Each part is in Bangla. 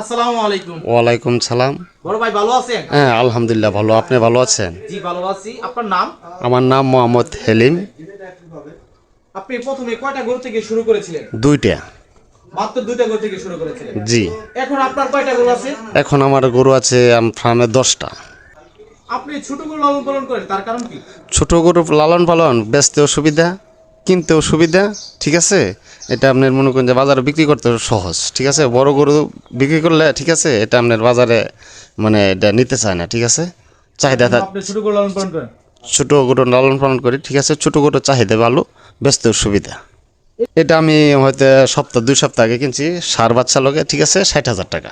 আসসালামু আলাইকুম। ওয়ালাইকুম সালাম। বড় ভাই ভালো আছেন? হ্যাঁ আলহামদুলিল্লাহ ভালো। আপনি ভালো আছেন? জি ভালো আছি। আপনার নাম? আমার নাম মোহাম্মদ হেলিম। আপনি প্রথমে কয়টা গরু থেকে শুরু করেছিলেন? দুইটা। মাত্র দুইটা গরু থেকে শুরু করেছিলেন? জি। এখন আপনার কয়টা গরু আছে? এখন আমার গরু আছে ফার্মে দশটা। আপনি ছোট গরু লালন পালন করেন তার কারণ কি? ছোট গরু লালন পালন বেচতেও সুবিধা কিনতেও সুবিধা ঠিক আছে? এটা আপনার মনে করেন যে বাজারে বিক্রি করতে সহজ ঠিক আছে? বড় গরু বিক্রি করলে ঠিক আছে এটা আপনার বাজারে মানে এটা নিতে চায় না ঠিক আছে? চাহিদা ছোট গরু লালন পালন ছোট গরু লালন পালন করি ঠিক আছে? ছোট গরু চাহিদা ভালো বেচতেও সুবিধা। এটা আমি হয়তো সপ্তাহ দুই সপ্তাহ আগে কিনছি সার বাচ্চা লোকে ঠিক আছে? ষাট হাজার টাকা।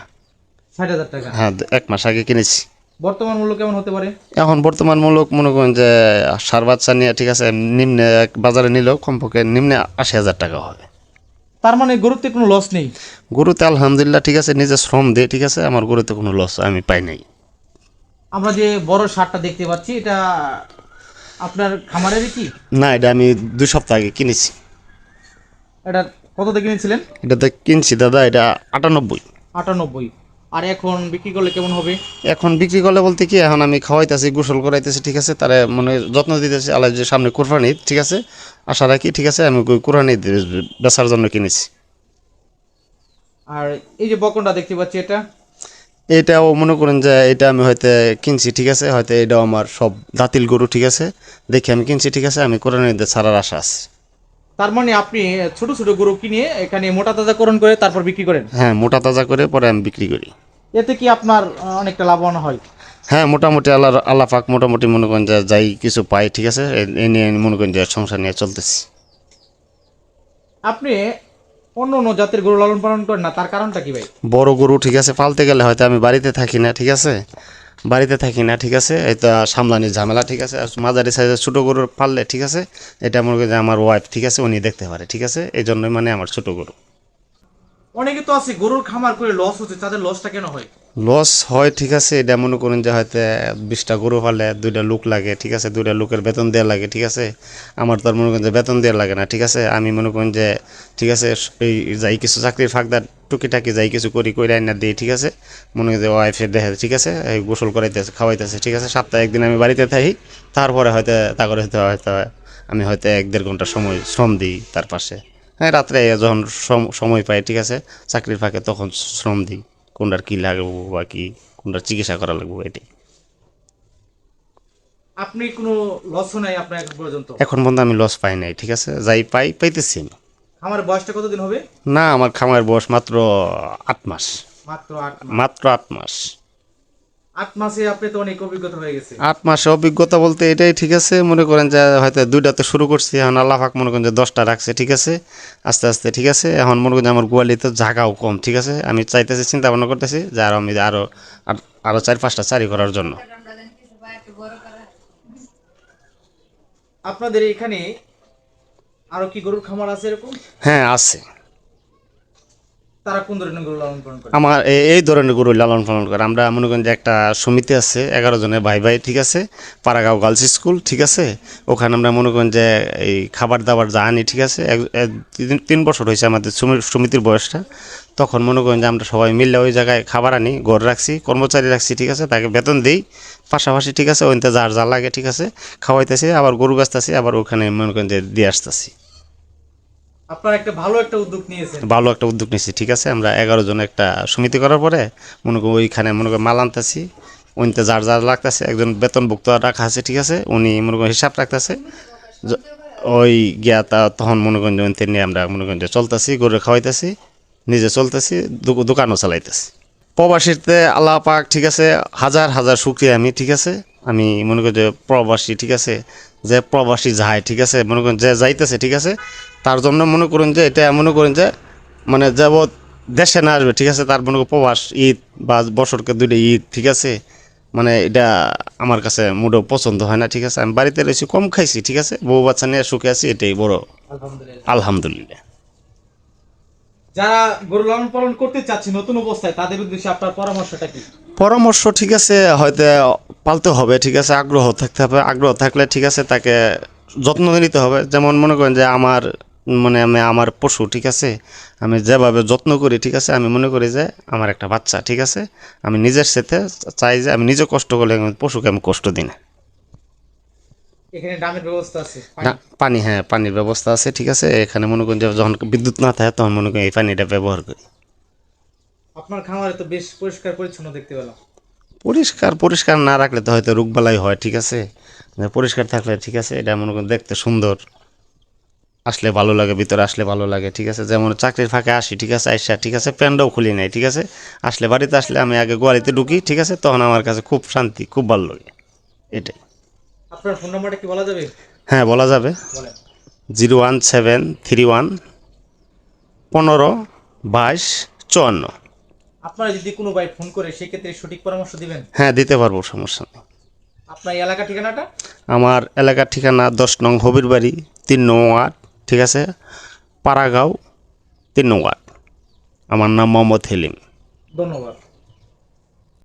ষাট হাজার টাকা? হ্যাঁ এক মাস আগে কিনেছি। বর্তমান মূল্য কেমন হতে পারে? এখন বর্তমান মূলক মনে করেন যে সার বাচ্চা নিয়ে ঠিক আছে নিম্নে বাজারে নিলেও কমপক্ষে নিম্নে আশি হাজার টাকা হবে। তার মানে গরুতে কোনো লস নেই? গরুতে আলহামদুলিল্লাহ ঠিক আছে নিজে শ্রম দিয়ে ঠিক আছে আমার গরুতে কোনো লস আমি পাই নাই। আমরা যে বড় সারটা দেখতে পাচ্ছি এটা আপনার খামারেরই কি? না এটা আমি দুই সপ্তাহ আগে কিনেছি। এটা কত দিয়ে কিনেছিলেন? এটাতে কিনছি দাদা এটা আটানব্বই। আটানব্বই। আর এখন বিক্রি করলে কেমন হবে? এখন বিক্রি করলে বলতে কি এখন আমি খাওয়াইতেছি গোসল করাইতেছি ঠিক আছে? তারে মানে যত্ন দিতেছি আল্লাহ যে সামনে কোরবানি ঠিক আছে? আশা রাখি ঠিক আছে? আমি কোরবানি বেচার জন্য কিনেছি। আর এই যে বকনটা দেখতে পাচ্ছি এটা? এটাও মনে করেন যে এটা আমি হয়তো কিনছি ঠিক আছে? হয়তো এটাও আমার সব দাতিল গরু ঠিক আছে? দেখে আমি কিনছি ঠিক আছে? আমি কোরবানি ঈদে ছাড়ার আশা আছে। তার মানে আপনি ছোট ছোট গরু কিনে এখানে মোটা তাজা তাজাকরণ করে তারপর বিক্রি করেন? হ্যাঁ মোটা তাজা করে পরে আমি বিক্রি করি। এতে কি আপনার অনেকটা লাভবান হয়? হ্যাঁ মোটামুটি আল্লাহ আল্লাহ পাক মোটামুটি মনে করেন যে যাই কিছু পাই ঠিক আছে? এ- নিয়ে মনে করেন যে সংসার নিয়ে চলতেছি। আপনি অন্য অন্য জাতের গরু লালন পালন করেন না তার কারণটা কি ভাই? বড় গরু ঠিক আছে পালতে গেলে হয়তো আমি বাড়িতে থাকি না ঠিক আছে? বাড়িতে থাকি না ঠিক আছে? এটা সামলানির ঝামেলা ঠিক আছে? আর মাঝারি সাইজের ছোটো গরু পাললে ঠিক আছে? এটা মনে করি যে আমার ওয়াইফ ঠিক আছে? উনি দেখতে পারে ঠিক আছে? এই জন্যই মানে আমার ছোটো গরু। অনেকে তো আছে, গরুর খামার করে লস হচ্ছে, তাদের লসটা কেন হয়? লস হয়, ঠিক আছে, এটা মনে করেন যে হয়তো বিশটা গরু পালে দুইটা লোক লাগে, ঠিক আছে, দুইটা লোকের বেতন দেওয়া লাগে, ঠিক আছে। আমার তো আর মনে করেন যে বেতন দেওয়া লাগে না, ঠিক আছে। আমি মনে করেন যে, ঠিক আছে, এই যাই কিছু চাকরির ফাঁকদার টুকিটাকি যাই কিছু করি, কইরা না দিই, ঠিক আছে। মনে করেন যে ওয়াইফের দেখে ঠিক আছে, এই গোসল করাইতেছে, খাওয়াইতেছে, ঠিক আছে। সপ্তাহে একদিন আমি বাড়িতে থাকি, তারপরে হয়তো তা করে হয়তো হয়তো আমি হয়তো এক দেড় ঘণ্টা সময় শ্রম দিই তার পাশে। রাত্রে যখন সম- সময় পাই ঠিক আছে? চাকরির ফাঁকে তখন শ্রম দিই। কোনটার কী লাগবো বা কি কোনটার চিকিৎসা করা লাগবো এটাই। আপনি কোনো লসও নাই আপনার এখন পর্যন্ত? এখন পর্যন্ত আমি লস পাই নাই ঠিক আছে? যাই পাই পাইতেছি আমি। খামারের বয়সটা কতদিন হবে? না আমার খামার বয়স মাত্র আট মাস। মাত্র আট মাস। মাত্র আট মাস। আট মাসে আপনি তো অনেক অভিজ্ঞতা হয়ে গেছে। আট মাসে অভিজ্ঞতা বলতে এটাই ঠিক আছে। মনে করেন যে হয়তো শুরু করছি এখন আল্লাহ পাক মনে করেন যে দশটা রাখছে ঠিক আছে? আস্তে আস্তে ঠিক আছে? এখন মনে করেন যে আমার গোয়ালিতে জায়গাও কম ঠিক আছে? আমি চাইতেছি চিন্তা ভাবনা করতেছি যে আরও আমি আরও আরও চার পাঁচটা চারি করার জন্য। আপনাদের এখানে আরও কি গরুর খামার আছে এরকম? হ্যাঁ আছে। আমার এই ধরনের গরু লালন পালন করে। আমরা মনে করেন যে একটা সমিতি আছে, এগারো জনের ভাই ভাই, ঠিক আছে? পাড়াগাঁও গার্লস স্কুল ঠিক আছে? ওখানে আমরা মনে করেন যে এই খাবার দাবার যা আনি, ঠিক আছে? তিন- বছর হয়েছে আমাদের সমি- সমিতির বয়সটা। তখন মনে করেন যে আমরা সবাই মিললে ওই জায়গায় খাবার আনি, ঘর রাখছি, কর্মচারী রাখছি, ঠিক আছে? তাকে বেতন দিই, পাশাপাশি, ঠিক আছে? ওইতে যার যা লাগে, ঠিক আছে? খাওয়াইতেছি, আবার গরু বেচতেছি আবার ওখানে মনে করেন যে দিয়ে আসতেছি। ভালো একটা উদ্যোগ নিয়েছি, ঠিক আছে? আমরা এগারো জন একটা সমিতি করার পরে মনে করি ওইখানে মনে করি মাল আনতেছি উনিতে যার যার লাগতেছে, একজন বেতনভুক্ত রাখা আছে, ঠিক আছে? উনি মনে করেন হিসাব রাখতেছে ওই গিয়া তা তখন মনে করেন যে নিয়ে আমরা মনে করেন যে চলতেছি, গরু খাওয়াইতেছি, নিজে চলতেছি দোক- দোকানও চালাইতেছি। প্রবাসীতে আল্লাহ পাক, ঠিক আছে? হাজার হাজার শুক্রিয়া আমি, ঠিক আছে? আমি মনে করি যে প্রবাসী ঠিক আছে? যে প্রবাসী যায় ঠিক আছে? মনে করেন যে যাইতেছে ঠিক আছে? তার জন্য মনে করুন যে এটা মনে করেন যে মানে যাবৎ দেশে না আসবে ঠিক আছে? তার মনে করেন প্রবাস ঈদ বা বছরকে দুইটা ঈদ ঠিক আছে? মানে এটা আমার কাছে মোটেও পছন্দ হয় না ঠিক আছে? আমি বাড়িতে রয়েছি কম খাইছি ঠিক আছে? বউ বাচ্চা নিয়ে সুখে আছি এটাই বড়। আলহামদুলিল্লাহ। আলহামদুলিল্লাহ। যারা গরু লালন পালন করতে চাচ্ছে নতুন অবস্থায় তাদের উদ্দেশ্যে আপনার পরামর্শটা কি? পরামর্শ ঠিক আছে হয়তো পালতে হবে ঠিক আছে আগ্রহ থাকতে হবে আগ্রহ থাকলে ঠিক আছে তাকে যত্ন নিতে হবে। যেমন মনে করেন যে আমার মানে আমি আমার পশু ঠিক আছে আমি যেভাবে যত্ন করি ঠিক আছে আমি মনে করি যে আমার একটা বাচ্চা ঠিক আছে আমি নিজের সাথে চাই যে আমি নিজে কষ্ট করলে আমি পশুকে আমি কষ্ট দিই না। এখানে ডামের ব্যবস্থা আছে পানি। হ্যাঁ পানির ব্যবস্থা আছে ঠিক আছে এখানে মনে করেন যে যখন বিদ্যুৎ না থাকে তখন মনে করি এই পানিটা ব্যবহার করি। আপনার খামারে তো বেশ পরিষ্কার পরিচ্ছন্ন দেখতে পেলাম। পরিষ্কার পরিষ্কার না রাখলে তো হয়তো রোগবালাই হয় ঠিক আছে? পরিষ্কার থাকলে ঠিক আছে এটা মনে করেন দেখতে সুন্দর। আসলে ভালো লাগে ভিতরে আসলে ভালো লাগে ঠিক আছে? যেমন চাকরির ফাঁকে আসি ঠিক আছে? আইসা ঠিক আছে? প্যান্টও খুলি নাই ঠিক আছে? আসলে বাড়িতে আসলে আমি আগে গোয়ালিতে ঢুকি ঠিক আছে? তখন আমার কাছে খুব শান্তি খুব ভালো লাগে এটাই। আপনার ফোন নাম্বারটা কি বলা যাবে? হ্যাঁ বলা যাবে। Zero one seven three one পনেরো বাইশ চুয়ান্ন। আপনারা যদি কোনো ভাই ফোন করে সেক্ষেত্রে সঠিক পরামর্শ দিবেন? হ্যাঁ দিতে পারব সমস্যা নেই। আপনার এলাকা ঠিকানাটা? আমার এলাকার ঠিকানা দশ নং হবির বাড়ি তিন নং ওয়ার্ড ঠিক আছে? পাড়াগাঁও তিন নং ওয়ার্ড। আমার নাম মোহাম্মদ হেলিম। ধন্যবাদ।